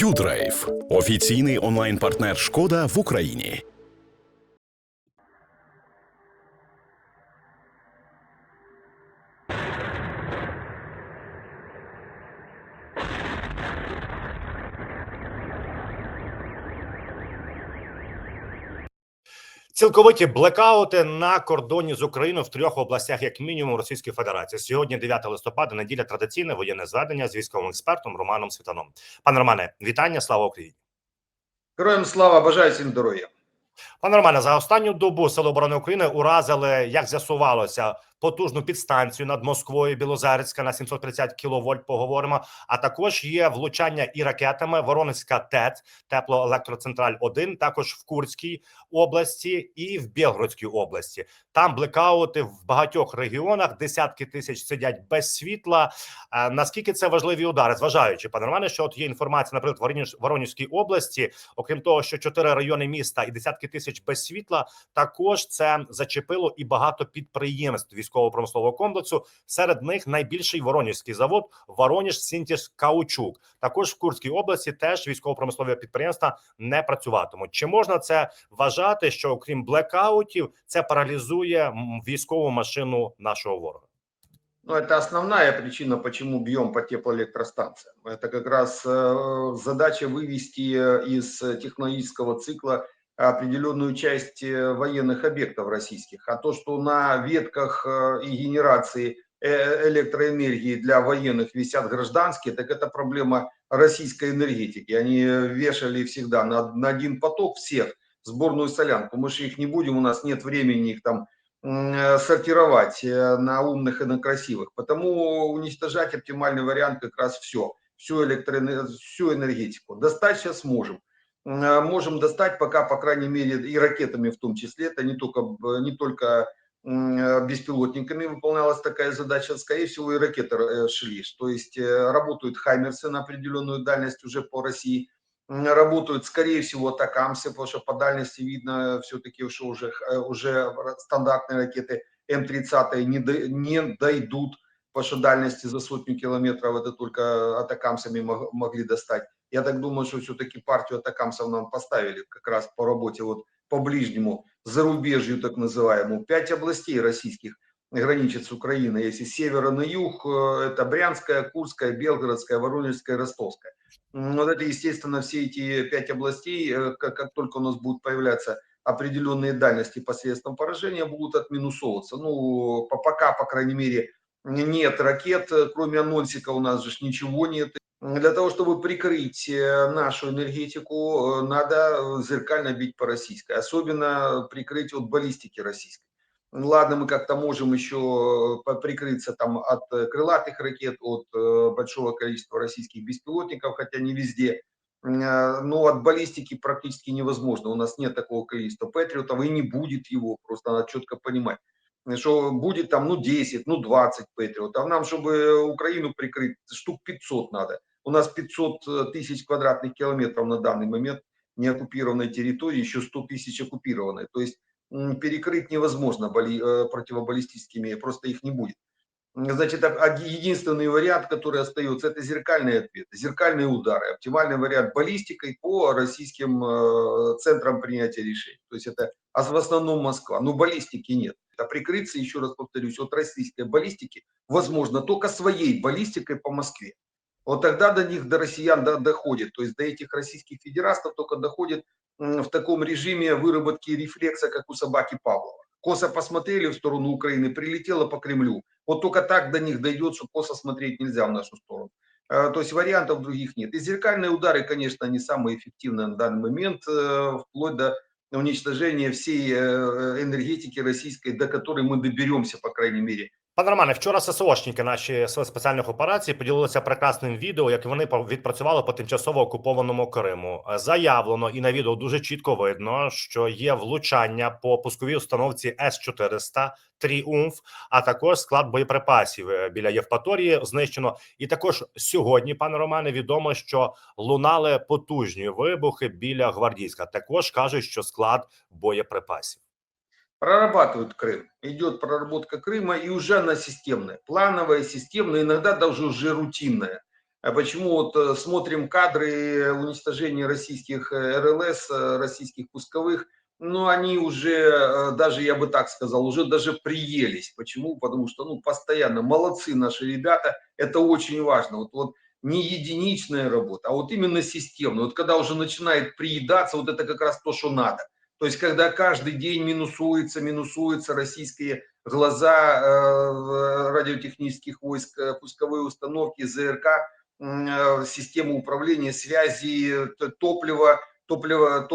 Юдрайв офіційний онлайн-партнер Шкода в Україні. Цілковиті блекаути на кордоні з Україною в трьох областях, як мінімум, Російської Федерації. Сьогодні 9 листопада, неділя традиційне воєнне зведення з військовим експертом Романом Світаном. Пане Романе, вітання, слава Україні. Героям слава, бажаю всім здоров'я. Пане Романе, за останню добу Сили оборони України уразили, як з'ясувалося, потужну підстанцію над Москвою Білозерська на 730 кВт Поговоримо. А також є влучання і ракетами Воронезька ТЕЦ, теплоелектроцентраль 1 також в Курській області і в Білгородській області. Там блекаути в багатьох регіонах. Десятки тисяч сидять без світла. Наскільки це важливі удари, зважаючи пане Романе, що от є інформація, наприклад, в Воронезькій області, окрім того, що чотири райони міста і десятки тисяч без світла, також це зачепило і багато підприємств військово-промислового комплексу. Серед них найбільший Воронежський завод Воронеж Сінтіс Каучук. Також в Курській області теж військово-промислові підприємства не працюватимуть. Чи можна це вважати, що окрім блекаутів, це паралізує м, військову машину нашого ворога? Ну, это основная причина, почему бьем по теплоэлектростанциям. Это как раз э, задача вывести э, из технологического цикла определенную часть э, военных объектов российских. А то, что на ветках э, и генерации э, электроэнергии для военных висят гражданские, так это проблема российской энергетики. Они вешали всегда на, на один поток всех сборную солянку. Мы же их не будем, у нас нет времени их там сортировать на умных и на красивых. Потому уничтожать оптимальный вариант как раз все, всю, электроэнер- всю энергетику. Достать сейчас можем. Э, Можем достать пока, по крайней мере, и ракетами в том числе. Это не только, не только э, беспилотниками выполнялась такая задача, скорее всего, и ракеты э, шли. То есть э, работают хаймерсы на определенную дальность уже по России. Работают, скорее всего, атакамсы, потому что по дальности видно все-таки, что уже, э, уже стандартные ракеты М-30 не, до- не дойдут, потому дальности за сотню километров это только атакамсами мог- могли достать. Я так думаю, что все-таки партию атакамсов нам поставили как раз по работе вот по ближнему зарубежью так называемому. Пять областей российских граничит с Украиной. Если с севера на юг, э, это Брянская, Курская, Белгородская, Воронежская, Ростовская. Вот это, естественно, все эти пять областей, э, как, как только у нас будут появляться определенные дальности посредством поражения, будут отминусовываться. Ну, по, пока, по крайней мере, нет ракет, э, кроме анонсика у нас же ничего нет. Для того, чтобы прикрыть э, нашу энергетику, э, надо зеркально бить по российской. Особенно прикрыть от баллистики российской. Ладно, мы как-то можем еще прикрыться там от крылатых ракет, от большого количества российских беспилотников, хотя не везде. Но от баллистики практически невозможно. У нас нет такого количества патриотов и не будет его. Просто надо четко понимать что будет там, ну, 10, ну, 20 патриотов. Нам, чтобы Украину прикрыть, штук 500 надо. У нас 500 тысяч квадратных километров на данный момент неоккупированной территории, еще 100 тысяч оккупированной. То есть перекрыть невозможно э, противобаллистическими, просто их не будет. Значит, единственный вариант, который остается, это зеркальные ответы, зеркальные удары. Оптимальный вариант баллистикой по российским э, центрам принятия решений. То есть это а в основном Москва. Но баллистики нет. А прикрыться, еще раз повторюсь, от российской баллистики возможно только своей баллистикой по Москве. Вот тогда до них, до россиян до- доходит. То есть до этих российских федерастов только доходит в таком режиме выработки рефлекса, как у собаки Павлова. Косо посмотрели в сторону Украины, прилетело по Кремлю. Вот только так до них дойдет, что косо смотреть нельзя в нашу сторону. Э, То есть вариантов других нет. И зеркальные удары, конечно, не самые эффективные на данный момент, э, вплоть до уничтожения всей э, энергетики российской, до которой мы доберемся, по крайней мере, Пане Романе, вчора ССОшники, наші сили спеціальних операцій, поділилися прекрасним відео, як вони відпрацювали по тимчасово окупованому Криму. Заявлено і на відео дуже чітко видно, що є влучання по пусковій установці С 400 Тріумф, а також склад боєприпасів е, біля Євпаторії знищено. І також сьогодні, пане Романе, відомо, що лунали потужні вибухи біля Гвардійська. Також кажуть, що склад боєприпасів. Прорабатывают Крым. Идет проработка Крыма и уже она системная. Плановая, системная, иногда даже уже рутинная. А почему вот э, смотрим кадры уничтожения российских э, РЛС, э, российских пусковых, ну, они уже, даже, я бы так сказал, уже даже приелись. Почему? Потому что, ну, постоянно, молодцы наши ребята, это очень важно. Вот, вот не единичная работа, а вот именно системная. Вот когда уже начинает приедаться, вот это как раз то, что надо. То есть, когда каждый день минусуется, минусуются российские глаза э, радиотехнических войск, э, пусковые установки, ЗРК, э, системы управления, связи, топливо, топливо,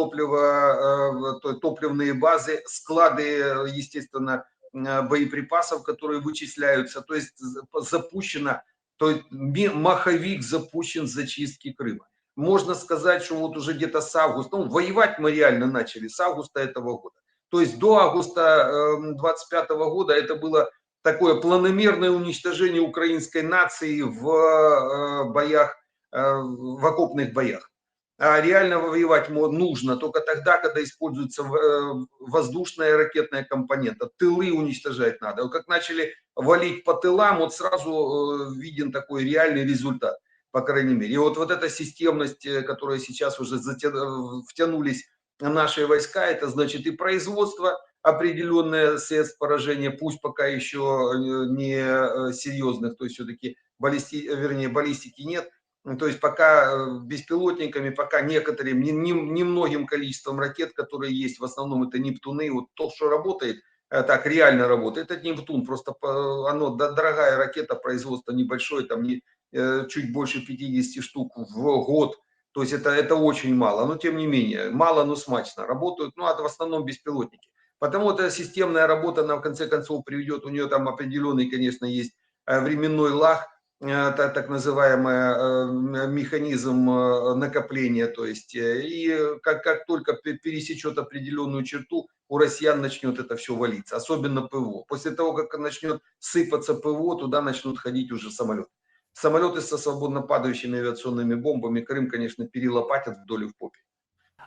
э, то- топливные базы, склады, э, естественно, э, боеприпасов, которые вычисляются. То есть за- запущено, то есть маховик запущен зачистки Крыма. Можно сказать, что вот уже где-то с августа, ну, воевать мы реально начали с августа этого года. То есть до августа 25 года это было такое планомерное уничтожение украинской нации в э, боях, э, в окопных боях. А реально воевать нужно только тогда, когда используется э, воздушная ракетная компонента. Тылы уничтожать надо. Как начали валить по тылам, вот сразу виден такой реальный результат, по крайней мере. И вот, вот эта системность, э, которая сейчас уже затя- втянулись наши войска, это значит и производство определенное средств поражения, пусть пока еще э, не э, серьезных, то есть все-таки баллисти, вернее, баллистики нет, ну, то есть пока беспилотниками, пока некоторым, не- не- немногим количеством ракет, которые есть, в основном это Нептуны, вот то, что работает, так реально работает, это Нептун, просто оно дорогая ракета, производство небольшое, там не, чуть больше 50 штук в год, то есть это, это очень мало, но тем не менее, мало, но смачно работают, ну, а в основном беспилотники. Потому эта системная работа, она в конце концов приведет, у нее там определенный, конечно, есть э, временной лаг, э, та- так называемый э, механизм э, накопления, то есть, э, и как, как только пе- пересечет определенную черту, у россиян начнет это все валиться, особенно ПВО. После того, как начнет сыпаться ПВО, туда начнут ходить уже самолеты. Самолеты со свободно падающими авиационными бомбами Крым, конечно, перелопатят вдоль и в попе.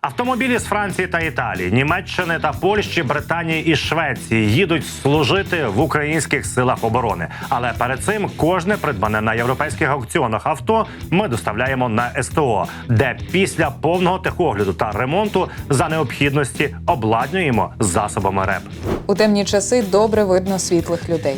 Автомобілі з Франції та Італії, Німеччини та Польщі, Британії і Швеції їдуть служити в українських силах оборони. Але перед цим кожне придбане на європейських аукціонах авто ми доставляємо на СТО, де після повного техогляду та ремонту за необхідності обладнюємо засобами РЕП. У темні часи добре видно світлих людей.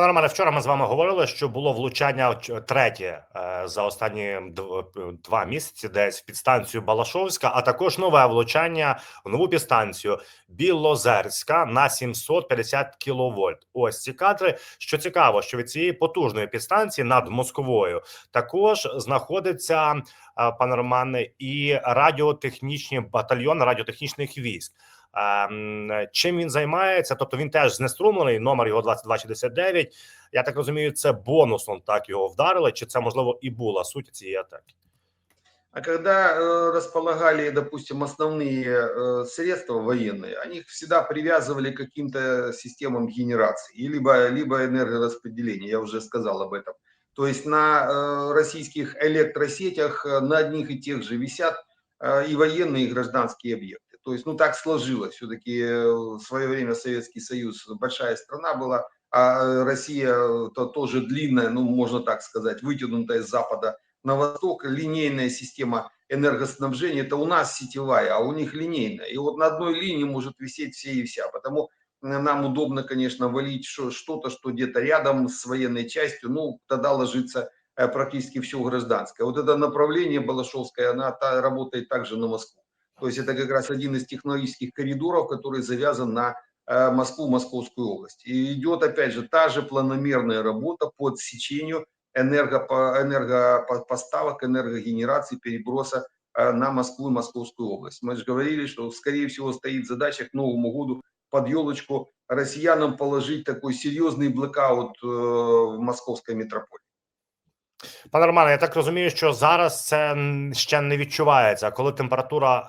Пане Романе, вчора ми з вами говорили, що було влучання ч- третє е, за останні дв- два місяці, десь в підстанцію Балашовська, а також нове влучання в нову підстанцію Білозерська на 750 кВт. Ось ці кадри. Що цікаво, що від цієї потужної підстанції над Москвою також знаходиться е, пане Романе і радіотехнічні батальйон радіотехнічних військ. Ем, Чим він займається? Тобто він теж знеструмлений, номер його 2269. Я так розумію, це бонусом так його вдарили. Чи це можливо і була суть цієї атаки? А когда э, располагали, допустим, основные э, средства военные, они их всегда привязывали к каким-то системам генерации, и либо, либо энергораспределения, я уже сказал об этом. То есть на э, российских электросетях э, на одних и тех же висят э, и военные, и гражданские объекты. То есть, ну так сложилось. Все-таки в свое время Советский Союз большая страна была, а э, Россия э, то тоже длинная, ну можно так сказать, вытянутая с запада на восток, линейная система энергоснабжения, это у нас сетевая, а у них линейная. И вот на одной линии может висеть все и вся. Потому э, нам удобно, конечно, валить что-то, что где-то рядом с военной частью, ну, тогда ложится э, практически все гражданское. Вот это направление Балашовское, она та- работает также на Москву. То есть это как раз один из технологических коридоров, который завязан на э, Москву, Московскую область. И идет, опять же, та же планомерная работа по отсечению энергопо- энергопоставок, энергогенерации, переброса э, на Москву и Московскую область. Мы же говорили, что, скорее всего, стоит задача к Новому году под елочку россиянам положить такой серьезный блокаут э, в московской метрополии. Пане Романе, я так розумію, що зараз це м, ще не відчувається. А коли температура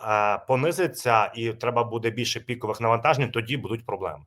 е, понизиться і треба буде більше пікових навантажень, тоді будуть проблеми.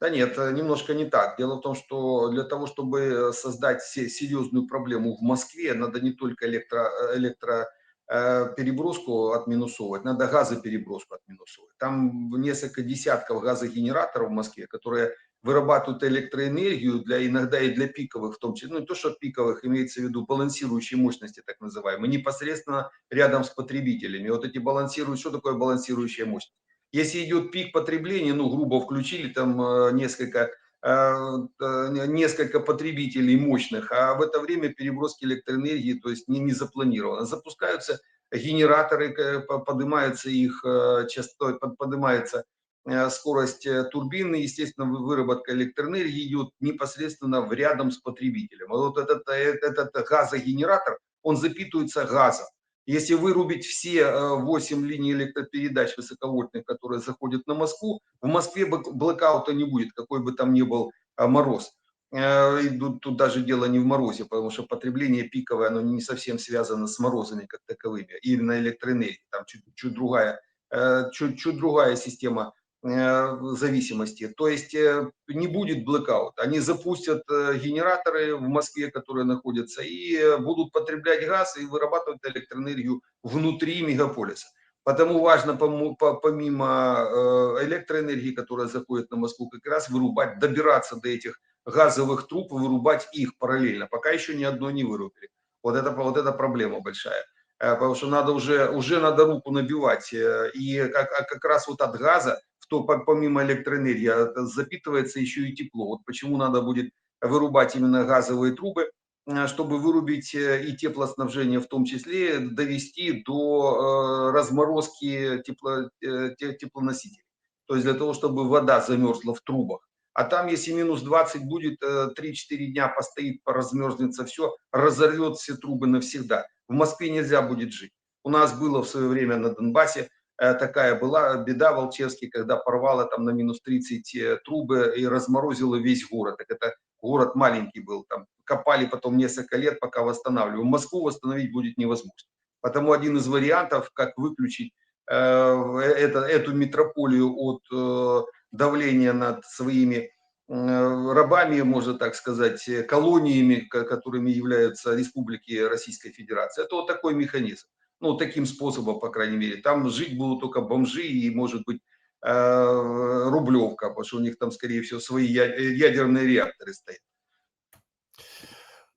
Да нет, э, немножко не так. Дело в том, что для того, чтобы создать се- серьезную проблему в Москве, надо не только электро, электро э, переброску отминусовывать, надо газопереброску отминусовывать. Там несколько десятков газогенераторов в Москве, которые вырабатывают электроэнергию для иногда и для пиковых, в том числе, ну не то, что пиковых, имеется в виду балансирующие мощности, так называемые, непосредственно рядом с потребителями. Вот эти балансируют, что такое балансирующая мощность? Если идет пик потребления, ну, грубо включили там э, несколько э, э, несколько потребителей мощных, а в это время переброски электроэнергии, то есть не, не запланировано. Запускаются генераторы, поднимается их частота, поднимается скорость турбины, естественно, выработка электроэнергии идет непосредственно в рядом с потребителем. А вот этот, этот газогенератор, он запитывается газом. Если вырубить все 8 линий электропередач высоковольтных, которые заходят на Москву, в Москве блокаута не будет, какой бы там ни был мороз. И тут, даже дело не в морозе, потому что потребление пиковое, оно не совсем связано с морозами как таковыми, или на электроэнергии, там чуть, чуть другая, чуть, чуть другая система Э, зависимости. То есть э, не будет блэкаут. Они запустят э, генераторы в Москве, которые находятся, и будут потреблять газ и вырабатывать электроэнергию внутри мегаполиса. Потому важно помимо электроэнергии, которая заходит на Москву, как раз вырубать, добираться до этих газовых труб, вырубать их параллельно. Пока еще ни одной не вырубили. Вот это, вот это проблема большая. Потому что надо уже, уже надо руку набивать. И как, а как раз вот от газа что помимо электроэнергии а, запитывается еще и тепло. Вот почему надо будет вырубать именно газовые трубы, э, чтобы вырубить э, и теплоснабжение в том числе, довести до э, разморозки тепло, теплоносителей. То есть для того, чтобы вода замерзла в трубах. А там, если минус 20 будет, 3-4 дня постоит, поразмерзнется все, разорвет все трубы навсегда. В Москве нельзя будет жить. У нас было в свое время на Донбассе такая была беда Волчевский, когда порвало там на минус 30 э, трубы и разморозило весь город. Так это город маленький был, там копали потом несколько лет, пока восстанавливали. Москву восстановить будет невозможно. Потому один из вариантов, как выключить э, это, эту метрополию от э, давления над своими э, рабами, можно так сказать, колониями, которыми являются республики Российской Федерации. Это вот такой механизм ну, таким способом, по крайней мере. Там жить будут только бомжи и, может быть, э, Рублевка, потому что у них там, скорее всего, свои ядерные реакторы стоят.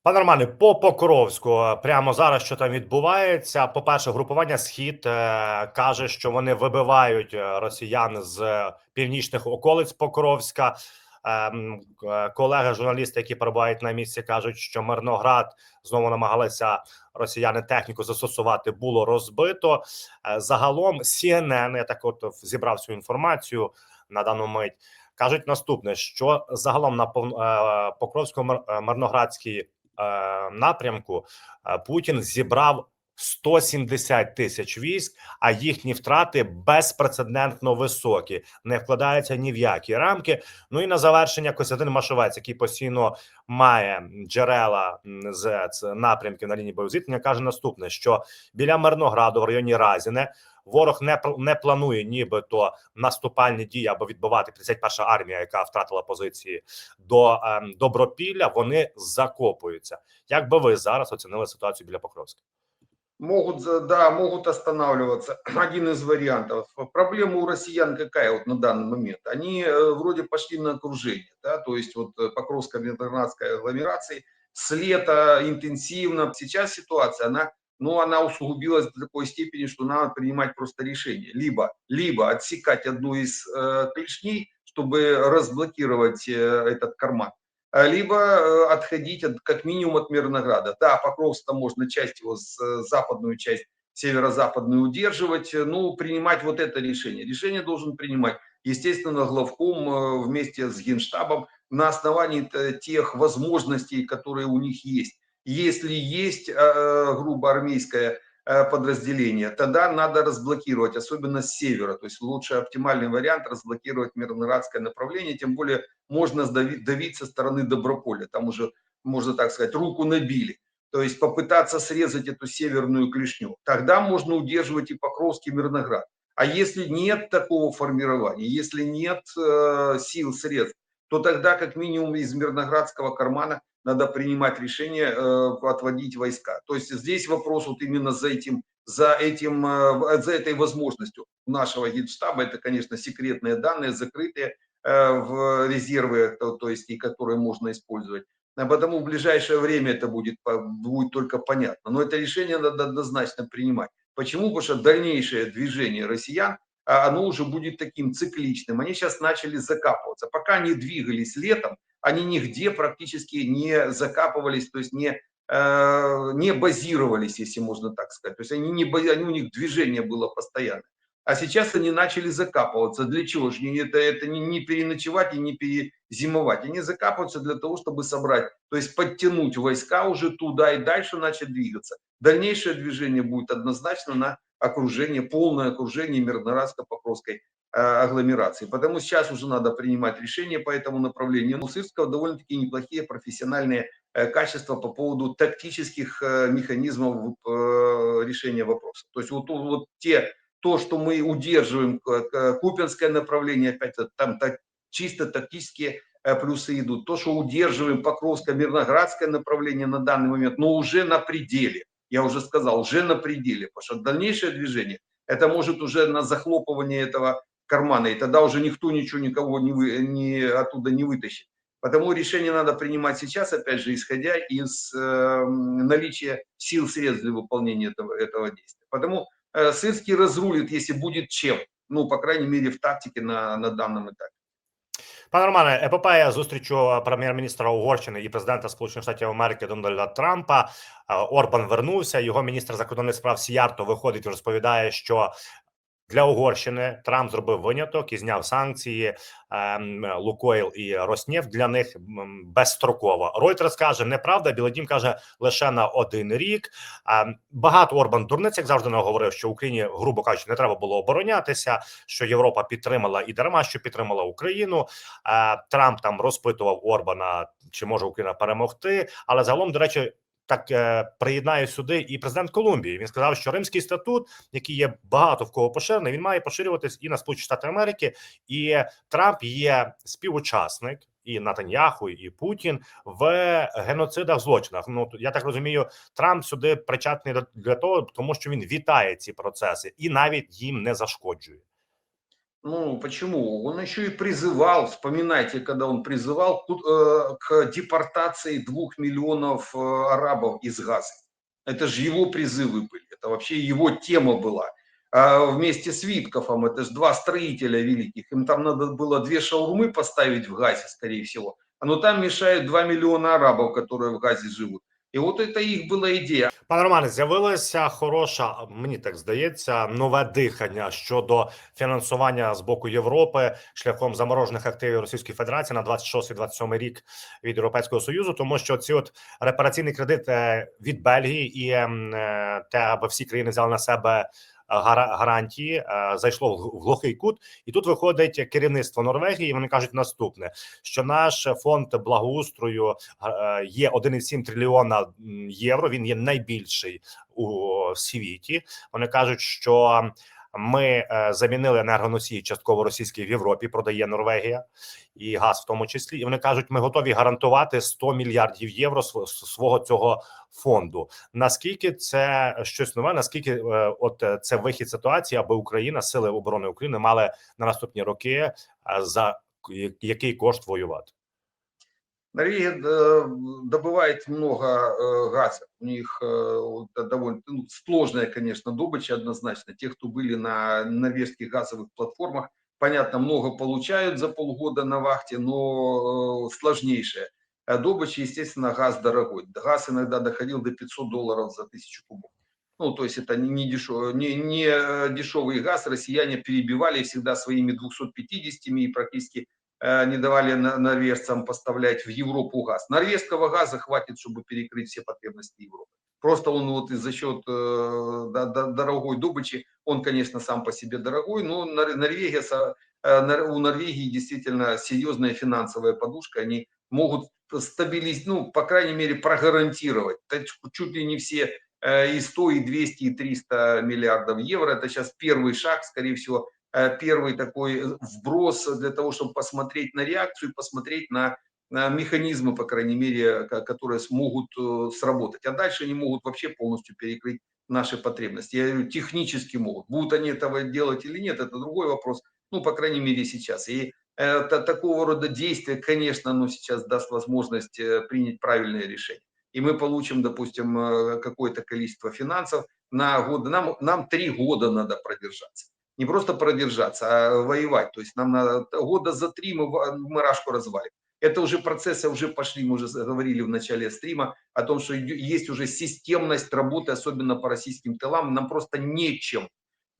Пане Романе, по Покровську прямо зараз що там відбувається. По перше, групування схід е, каже, що вони вибивають е, росіян з північних околиць Покровська. Ем, е, колеги, журналісти, які перебувають на місці, кажуть, що Мирноград знову намагалися росіяни техніку застосувати, було розбито. Е, загалом CNN, я так от зібрав цю інформацію на дану мить. Кажуть наступне: що загалом на е, Покровському Мирноградській напрямку Путін зібрав 170 тисяч військ, а їхні втрати безпрецедентно високі, не вкладаються ні в які рамки. Ну і на завершення Костянтин Машовець, який постійно має джерела з напрямків на лінії бойовзіткнення, каже наступне: що біля Мирнограду в районі Разіне. Ворог не не планує, нібито наступальні дії або відбивати 51-ша армія, яка втратила позиції до е, Добропілля. Вони закопуються. Як би ви зараз оцінили ситуацію біля Покровська? Могут, да, могут останавливаться. Один из вариантов. Проблема у россиян какая вот на данный момент? Они э, вроде пошли на окружение, да, то есть вот э, Покровская интернатской агломерации с лета интенсивно. Сейчас ситуация, она, ну, она усугубилась до такой степени, что надо принимать просто решение. Либо, либо отсекать одну из э, клешней, чтобы разблокировать э, этот карман, либо э, отходить от, как минимум от Мирнограда. Да, Покровск там можно часть его, э, западную часть, северо-западную удерживать, э, ну, принимать вот это решение. Решение должен принимать, естественно, главком вместе с Генштабом на основании тех возможностей, которые у них есть. Если есть, грубо, армейская Э, подразделения, тогда надо разблокировать, особенно с севера. То есть лучше оптимальный вариант разблокировать Мирноградское направление, тем более можно давить, давить со стороны Доброполя. Там уже, можно так сказать, руку набили. То есть попытаться срезать эту северную клешню. Тогда можно удерживать и Покровский Мирноград. А если нет такого формирования, если нет э, сил, средств, то тогда как минимум из Мирноградского кармана надо принимать решение э, отводить войска. То есть здесь вопрос вот именно за этим за, этим, э, за этой возможностью нашего генштаба. Это, конечно, секретные данные, закрытые э, в резервы, то, то есть и которые можно использовать. А потому в ближайшее время это будет, будет только понятно. Но это решение надо однозначно принимать. Почему? Потому что дальнейшее движение россиян, а, оно уже будет таким цикличным. Они сейчас начали закапываться. Пока они двигались летом, они нигде практически не закапывались, то есть не, э, не базировались, если можно так сказать. То есть они не, они, у них движение было постоянно. А сейчас они начали закапываться. Для чего же? Это, это не, не переночевать и не перезимовать. Они закапываются для того, чтобы собрать, то есть подтянуть войска уже туда и дальше начать двигаться. Дальнейшее движение будет однозначно на окружение, полное окружение Мирноградско-Покровской э, агломерации. Потому сейчас уже надо принимать решения по этому направлению. У Сырского довольно-таки неплохие профессиональные э, качества по поводу тактических э, механизмов э, решения вопроса. То есть вот, вот те, то, что мы удерживаем, э, э, Купинское направление, опять там так, чисто тактические э, плюсы идут. То, что удерживаем Покровско-Мирноградское направление на данный момент, но уже на пределе. Я уже сказал, уже на пределе. Потому что дальнейшее движение, это может уже на захлопывание этого кармана. И тогда уже никто ничего никого не, вы, не, оттуда не вытащит. Потому решение надо принимать сейчас, опять же, исходя из э, наличия сил, средств для выполнения этого, этого действия. Потому э, Сырский разрулит, если будет чем. Ну, по крайней мере, в тактике на, на данном этапе. Пане Романе, епопея зустрічу прем'єр-міністра Угорщини і президента Сполучених Штатів Америки Дональда Трампа. Е, Орбан вернувся. Його міністр закордонних справ Сіярто виходить і розповідає, що для Угорщини Трамп зробив виняток і зняв санкції ем, Лукойл і Роснефть для них безстроково. Reuters каже, неправда. Білий Дім каже лише на один рік. Ем, Багато Орбан дурниць, як завжди говорив, що Україні, грубо кажучи, не треба було оборонятися. Що Європа підтримала і дарма, що підтримала Україну. Е, Трамп там розпитував Орбана, чи може Україна перемогти. Але загалом, до речі, так е, приєднаю сюди і президент Колумбії. Він сказав, що Римський статут, який є багато в кого поширений, він має поширюватись і на Сполучені Штати Америки. І Трамп є співучасник. І Натаньяху, і Путін в геноцидах злочинах. Ну я так розумію, Трамп сюди причетний для того, тому що він вітає ці процеси і навіть їм не зашкоджує. Ну, почему? Он еще и призывал, вспоминайте, когда он призывал к, э, к депортации двух миллионов э, арабов из Газы. Это же его призывы были, это вообще его тема была. А вместе с Виткофом, это же два строителя великих, им там надо было две шаурмы поставить в Газе, скорее всего. Но там мешают 2 миллиона арабов, которые в Газе живут. И от це їх була ідея. Пане Романе, з'явилася хороша, мені так здається, нове дихання щодо фінансування з боку Європи шляхом заморожених активів Російської Федерації на 26-27 рік від Європейського союзу, тому що ці от репараційний кредит е, від Бельгії і ем, е, те, аби всі країни взяли на себе гарантії, е, зайшло в глухий кут, і тут виходить керівництво Норвегії. Вони кажуть наступне: що наш фонд благоустрою е, є 1,7 трильйона євро. Він є найбільший у світі. Вони кажуть, що ми е, замінили енергоносії частково російські в Європі. Продає Норвегія і газ, в тому числі. І вони кажуть, ми готові гарантувати 100 мільярдів євро св- свого цього фонду. Наскільки це щось нове? Наскільки е, от е, це вихід ситуації, аби Україна, сили оборони України мали на наступні роки за який кошт воювати? Норвегия э, добывает много э, газа. У них э, довольно ну, сложная, конечно, добыча однозначно. Те, кто были на норвежских газовых платформах, понятно, много получают за полгода на вахте, но сложнейшая Э, добыча, естественно, газ дорогой. Газ иногда доходил до 500 долларов за тысячу кубов. Ну, то есть это не, дешевый, не, не дешевый газ. Россияне перебивали всегда своими 250 и практически не давали норвежцам поставлять в Европу газ. Норвежского газа хватит, чтобы перекрыть все потребности Европы. Просто он вот за счет э, до- до- дорогой добычи, он, конечно, сам по себе дорогой, но Нор- Норвегия, э, у Норвегии действительно серьезная финансовая подушка, они могут стабилизировать, ну, по крайней мере, прогарантировать чуть ли не все э, и 100, и 200, и 300 миллиардов евро. Это сейчас первый шаг, скорее всего, э, первый такой э, вброс для того, чтобы посмотреть на реакцию, посмотреть на, на механизмы, по крайней мере, ко- которые смогут э, сработать. А дальше они могут вообще полностью перекрыть наши потребности. Я говорю, технически могут. Будут они этого делать или нет, это другой вопрос. Ну, по крайней мере, сейчас. И это, такого рода действия, конечно, оно сейчас даст возможность э, принять правильное решение. И мы получим, допустим, э, какое-то количество финансов на год. Нам, нам три года надо продержаться. Не просто продержаться, а воевать. То есть нам надо года за три мы, в- мы Рашку развалим. Это уже процессы уже пошли, мы уже говорили в начале стрима о том, что есть уже системность работы, особенно по российским тылам. Нам просто нечем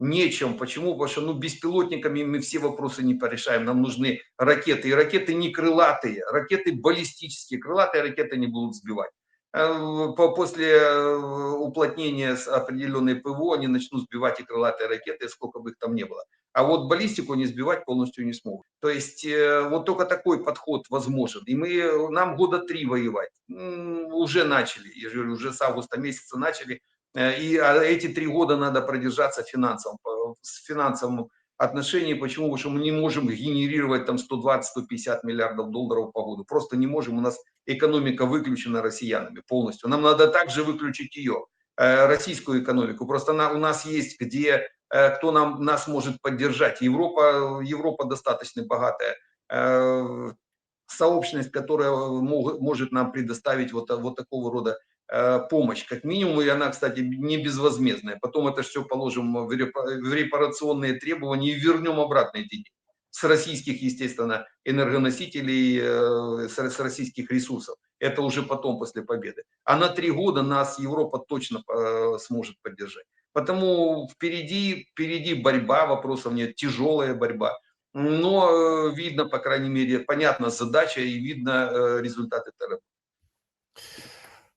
Нечем. Почему? Потому что ну, беспилотниками мы все вопросы не порешаем. Нам нужны ракеты. И ракеты не крылатые, ракеты баллистические. Крылатые ракеты не будут сбивать. Э, по- После э, уплотнения с определенной ПВО они начнут сбивать и крылатые ракеты, сколько бы их там не было. А вот баллистику они сбивать полностью не смогут. То есть э, вот только такой подход возможен. И мы, нам года три воевать. Уже начали, я говорю, уже с августа месяца начали. И а, эти три года надо продержаться по- с финансовом отношении. Почему? Потому что мы не можем генерировать там 120-150 миллиардов долларов по году. Просто не можем. У нас экономика выключена россиянами полностью. Нам надо также выключить ее, э, российскую экономику. Просто она, у нас есть где, э, кто нам, нас может поддержать. Европа, Европа достаточно богатая э, сообщность, которая может нам предоставить вот, вот такого рода помощь, как минимум, и она, кстати, не безвозмездная. Потом это все положим в репа- в репарационные требования и вернем обратно эти деньги. С российских, естественно, энергоносителей, э, с российских ресурсов. Это уже потом, после победы. А на три года нас Европа точно э, сможет поддержать. Потому впереди, впереди борьба, вопросов нет, тяжелая борьба. Но э, видно, по крайней мере, понятна задача и видно э, результат этой работы.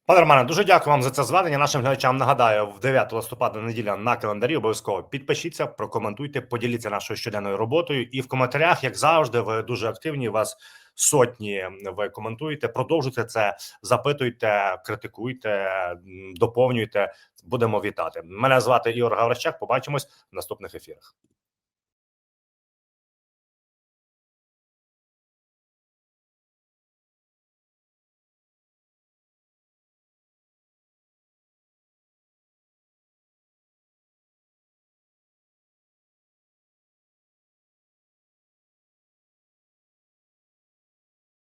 Пане Романе, дуже дякую вам за це зведення. Нашим глядачам нагадаю, в 9 листопада неділя на календарі обов'язково підпишіться, прокоментуйте, поділіться нашою щоденною роботою. І в коментарях, як завжди, ви дуже активні. Вас сотні ви коментуєте. Продовжуйте це, запитуйте, критикуйте, доповнюйте. Будемо вітати. Мене звати Ігор Гаврищак. Побачимось в наступних ефірах.